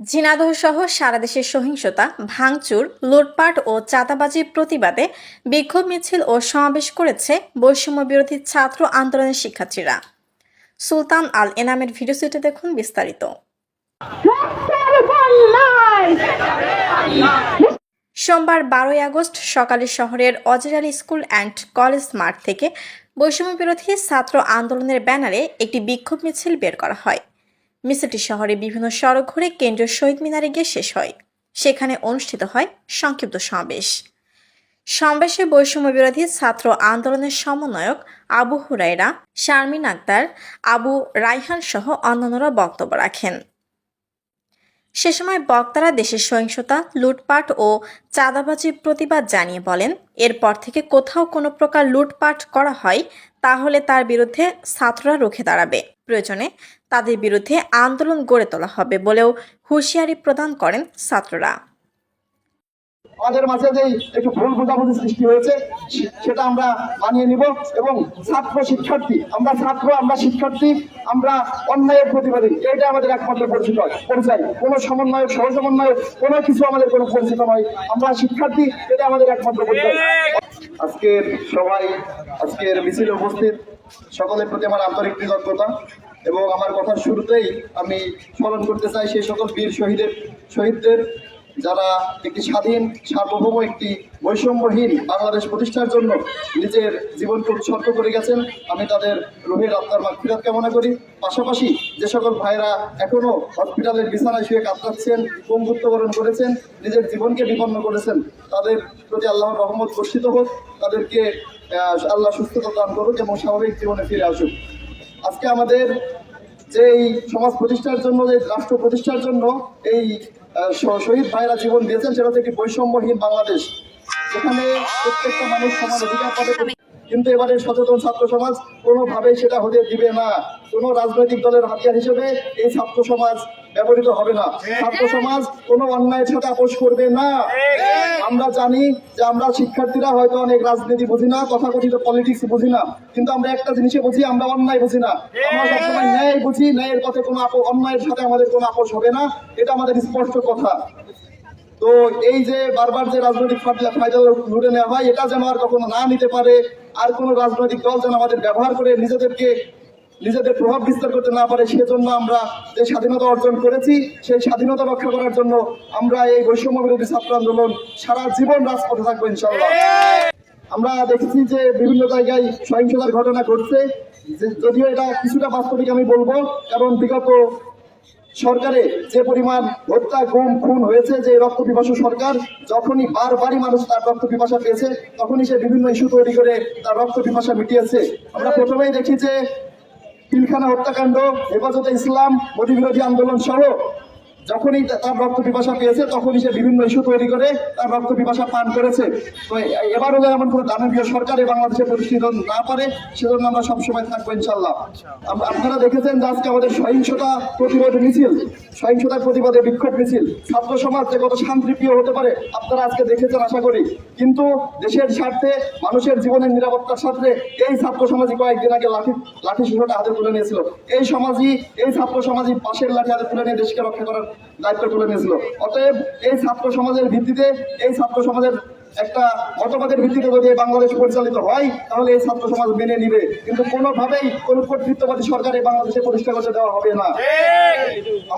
ঝিনাদহ সহ সারা দেশের সহিংসতা, ভাঙচুর, লুটপাট ও চাঁদাবাজির প্রতিবাদে বিক্ষোভ মিছিল ও সমাবেশ করেছে বৈষম্য বিরোধী ছাত্র আন্দোলনের শিক্ষার্থীরা। সুলতান আল এনামের ভিডিওসিটে দেখুন বিস্তারিত। সোমবার বারোই আগস্ট সকালে শহরের অজরালি স্কুল অ্যান্ড কলেজ মাঠ থেকে বৈষম্য বিরোধী ছাত্র আন্দোলনের ব্যানারে একটি বিক্ষোভ মিছিল বের করা হয়। মিছিলটি শহরে বিভিন্ন সড়ক ঘুরে কেন্দ্রীয় শহীদ মিনারে গিয়ে শেষ হয়। সেখানে অনুষ্ঠিত হয় সংক্ষিপ্ত সমাবেশ। সমাবেশে বৈষম্য বিরোধী ছাত্র আন্দোলনের সমন্বয়ক আবু হুরাইরা শারমিন আক্তার, আবু রাইহান সহ অন্যান্যরা বক্তব্য রাখেন। সে সময় বক্তারা দেশের সহিংসতা, লুটপাট ও চাঁদাবাজির প্রতিবাদ জানিয়ে বলেন, এরপর থেকে কোথাও কোনো প্রকার লুটপাট করা হয়, তাহলে তার বিরুদ্ধে ছাত্ররা রুখে দাঁড়াবে। প্রয়োজনে তাদের বিরুদ্ধে আন্দোলন গড়ে তোলা হবে বলেও হুঁশিয়ারি প্রদান করেন ছাত্ররা। আমাদের মাঝে যে একটু ভুল বোঝাবুঝি সৃষ্টি হয়েছে সেটা আমরা মানিয়ে নিব এবং ছাত্র শিক্ষার্থী, আমরা ছাত্র, আমরা শিক্ষার্থী, আমরা অন্যায়ের প্রতিবাদী, এটা আমাদের একমাত্র পরিচয়। পরিচয়। কোনো সমন্বয়ক সহ সমন্বয়ক কোনো কিছু আমাদের কোনো পরিচিত নয়। আমরা শিক্ষার্থী, এটা আমাদের একমাত্র পরিচয়। আজকের সবাই আজকের মিছিলে উপস্থিত সকলের প্রতি আমার আন্তরিক কৃতজ্ঞতা। এবং আমার কথার শুরুতেই আমি স্মরণ করতে চাই সেই সকল বীর শহীদের, শহীদদের যারা একটি স্বাধীন, সার্বভৌম একটি বৈষম্যহীন বাংলাদেশ প্রতিষ্ঠার জন্য নিজের জীবনকে উৎসর্গ করে গেছেন, আমি তাদের রোহের আত্মার মাগফিরাত কামনা করি। পাশাপাশি যে সকল ভাইরা এখনও হসপিটালের বিছানায় শুয়ে কাতরাচ্ছেন পঙ্গুত্ববরণ করেছেন, নিজের জীবনকে বিপন্ন করেছেন, তাদের প্রতি আল্লাহর রহমত বর্ষিত হোক, তাদেরকে আল্লাহ সুস্থতা দান করুক এবং স্বাভাবিক জীবনে ফিরে আসুক। আজকে আমাদের যে এই সমাজ প্রতিষ্ঠার জন্য যে রাষ্ট্র প্রতিষ্ঠার জন্য এই শহীদ ভাইরা জীবন দিয়েছেন, সেটা হচ্ছে একটি বৈষম্যহীন বাংলাদেশ। যেখানে প্রত্যেকটা মানুষ সমান অধিকার পাবে। কিন্তু এবারে সচেতন ছাত্র সমাজ কোনোভাবেই সেটা হতে দিবে না। কোনো রাজনৈতিক দলের হাতিয়ার হিসেবে এই ছাত্র সমাজ ব্যবহৃত হবে না। ছাত্র সমাজ কোনো অন্যায়ের সাথে আপোষ করবে না। আমরা জানি যে আমরা শিক্ষার্থীরা হয়তো অনেক রাজনীতি বুঝি না, তথাকথিত পলিটিক্স বুঝি না, কিন্তু আমরা একটা জিনিসে বুঝি, আমরা অন্যায় বুঝি না। আমরা সবসময় ন্যায় বুঝি, ন্যায়ের পথে কোনো অন্যায়ের সাথে আমাদের কোনো আপোষ হবে না, এটা আমাদের স্পষ্ট কথা। তো এই যে বারবার যে রাজনৈতিক ফায়দা লুটে নেওয়া হয়, এটা যেন আর কখনো না নিতে পারে, আর কোনো রাজনৈতিক দল যেন আমাদের ব্যবহার করে নিজেদেরকে নিজেদের প্রভাব বিস্তার করতে না পারে, সেজন্য আমরা যে স্বাধীনতা অর্জন করেছি, সেই স্বাধীনতা রক্ষা করার জন্য আমরা এই বৈষম্য বিরোধী ছাত্র আন্দোলন সারা জীবন রাজপথে থাকব ইনশাল্লাহ আমরা দেখেছি যে বিভিন্ন জায়গায় সহিংসতার ঘটনা ঘটছে যদিও এটা কিছুটা বাস্তবিক আমি বলব, কারণ বিগত সরকারে যে পরিমাণ হত্যা, গুম, খুন হয়েছে, যে রক্ত পিপাসু সরকার, যখনই বারবারই মানুষ তার রক্ত পিপাসা পেয়েছে, তখনই সে বিভিন্ন ইস্যু তৈরি করে তার রক্ত পিপাসা মিটিয়েছে। আমরা প্রথমেই দেখি যে পিলখানা হত্যাকাণ্ড হেফাজতে ইসলাম মোদী বিরোধী আন্দোলন সহ যখনই তার রক্ত পিপাসা পেয়েছে, তখনই সে বিভিন্ন ইস্যু তৈরি করে তার রক্ত পিপাসা পান করেছে। তো এবারও যেন এমন কোনো দানবীয় সরকারে বাংলাদেশে প্রতিষ্ঠিত না পারে, সেজন্য আমরা সবসময় থাকব ইনশাল্লাহ আপনারা দেখেছেন যে আজকে আমাদের সহিংসতা প্রতিরোধ মিছিল সহিংসতার প্রতিবাদে বিক্ষোভ মিছিল, ছাত্র সমাজ যে কত শান্তিপ্রিয় হতে পারে, আপনারা আজকে দেখেছেন, আশা করি। কিন্তু দেশের স্বার্থে, মানুষের জীবনের নিরাপত্তার স্বার্থে এই ছাত্র সমাজই কয়েকদিন আগে লাঠি লাঠি শিশুটা হাতে তুলে নিয়েছিল। এই সমাজই এই ছাত্র সমাজই পাশের লাঠি হাতে তুলে নিয়ে দেশকে রক্ষা করার দায়িত্ব তুলে নিয়েছিল। অতএব এই ছাত্র সমাজের ভিত্তিতে, এই ছাত্র সমাজের একটা মতবাদের ভিত্তিতে যদি বাংলাদেশ পরিচালিত হয়, তাহলে এই ছাত্র সমাজ মেনে নিবে। কিন্তু কোনোভাবেই কোনো কর্তৃত্ববাদী সরকার এই বাংলাদেশে প্রতিষ্ঠা করতে দেওয়া হবে না।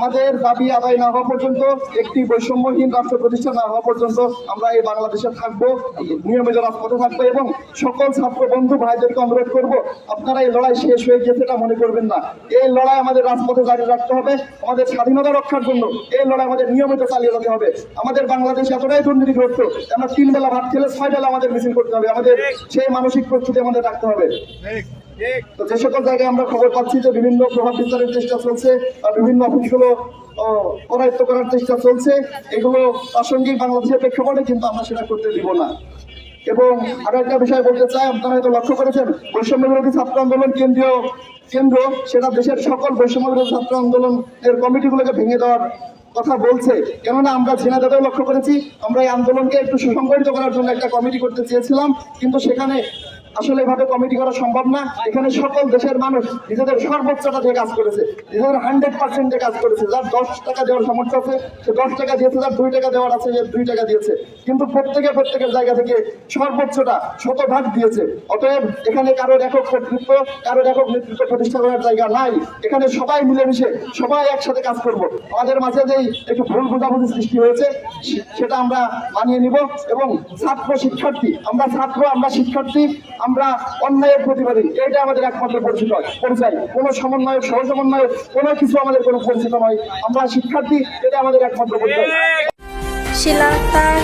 আমাদের দাবি আদায় না হওয়া পর্যন্ত, একটি বৈষম্যহীন রাষ্ট্র প্রতিষ্ঠা না হওয়া পর্যন্ত আমরা এই বাংলাদেশে থাকব। নিয়মিত রাজপথে থাকব এবং সকল ছাত্র বন্ধু ভাইদেরকে অনুরোধ করব, আপনারা এই লড়াই শেষ হয়ে গেছে এটা মনে করবেন না। এই লড়াই আমাদের রাজপথে জারি রাখতে হবে, আমাদের স্বাধীনতা রক্ষার জন্য এই লড়াই আমাদের নিয়মিত চালিয়ে যেতে হবে। আমাদের বাংলাদেশ এতটাই দুর্নীতিগ্রস্ত যে আমরা তিন বেলা ভাত খেলে ছয় বেলা আমাদের মিছিল করতে হবে, আমাদের সেই মানসিক প্রস্তুতি আমাদের রাখতে হবে। তো যে সকল জায়গায় আমরা খবর পাচ্ছি যে বিভিন্ন প্রভাব বিস্তারের চেষ্টা চলছে বা বিভিন্ন অফিসগুলো করায়ত্ত করার চেষ্টা চলছে, এগুলো প্রাসঙ্গিক বাংলাদেশের প্রেক্ষাপটে কিন্তু আমরা সেটা করতে দিব না। এবং আরও একটা বিষয় বলতে চাই, আপনারা হয়তো লক্ষ্য করেছেন, বৈষম্য বিরোধী ছাত্র আন্দোলন কেন্দ্রীয় কেন্দ্র, সেটা দেশের সকল বৈষম্য বিরোধী ছাত্র আন্দোলনের কমিটিগুলোকে ভেঙে দেওয়ার কথা বলছে। কেননা আমরা ঝিনাইদাতেও লক্ষ্য করেছি, আমরা এই আন্দোলনকে একটু সুসংগঠিত করার জন্য একটা কমিটি করতে চেয়েছিলাম, কিন্তু সেখানে আসলে এভাবে কমিটি করা সম্ভব না। এখানে সকল দেশের মানুষ নিজেদের সর্বোচ্চটা দিয়ে কাজ করেছে, নিজেদের হান্ড্রেড পার্সেন্টে কাজ করেছে। যার দশ টাকা দেওয়ার সামর্থ্য আছে, সে দশ টাকা দিয়েছে, যার দুই টাকা দেওয়ার আছে, সে দুই টাকা দিয়েছে। কিন্তু প্রত্যেকে প্রত্যেকের জায়গা থেকে সর্বোচ্চটা শতভাগ দিয়েছে। অতএব এখানে কারোর একক কর্তৃত্ব কারোর একক নেতৃত্ব প্রতিষ্ঠা করার জায়গা নাই। এখানে সবাই মিলেমিশে, সবাই একসাথে কাজ করব। আমাদের মাঝে যেই একটু ভুল বোঝাবুঝি সৃষ্টি হয়েছে সেটা আমরা মানিয়ে নিব এবং ছাত্র শিক্ষার্থী, আমরা ছাত্র, আমরা শিক্ষার্থী আমরা অন্যায়ের প্রতিবাদী। এটা আমাদের একমাত্র পরিচিত। পরিচয়। কোনো সমন্বয়ক সহ সমন্বয়ক কোনো কিছু আমাদের কোনো পরিচিত নয়। আমরা শিক্ষার্থী, এটা আমাদের একমাত্র পরিচয়। শিলা তার